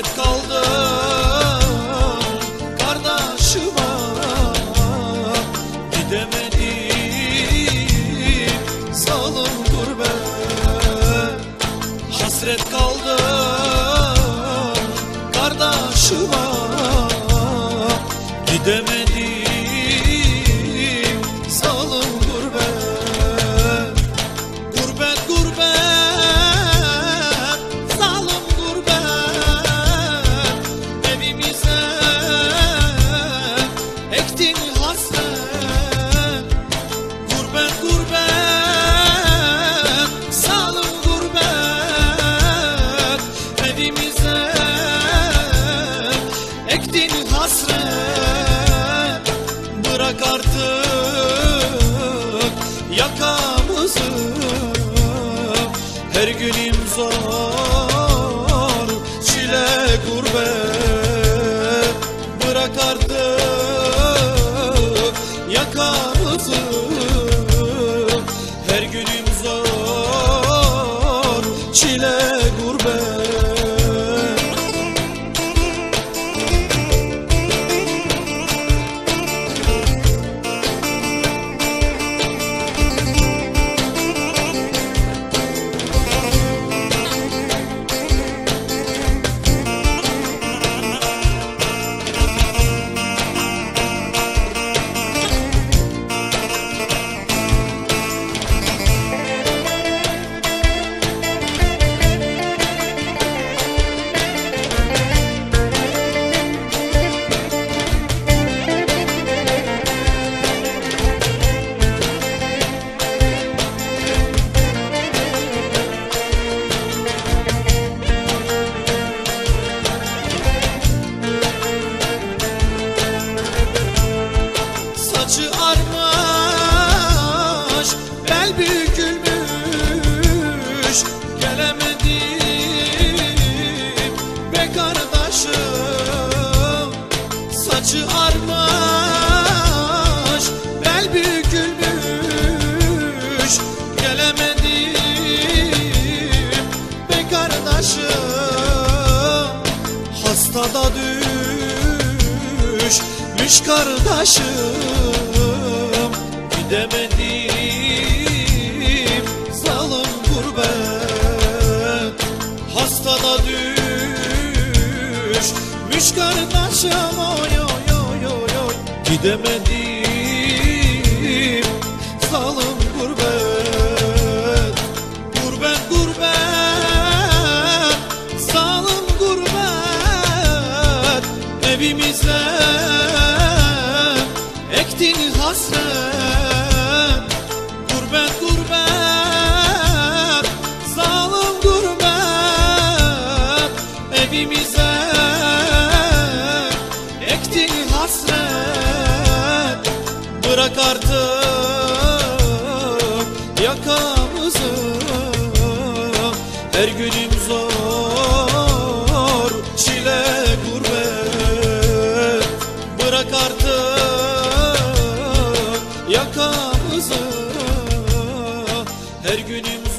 Hasret kaldım kardeşime Gidemedim. Salım gurbet. Hasret kaldım kardeşime Gidemedim hasret. Bırak artık yakamızı. Her günüm zor kardeşim. Hastada düşmüş kardeşim. Gidemedim zalim gurbet. Hastada düşmüş kardeşim. Oy oy oy oy. Gidemedim Evimize ektin hasret. Gurbet gurbet zalim gurbet. Evimize ektin hasret. Bırak artık yakamızı. Her günüm Her günüm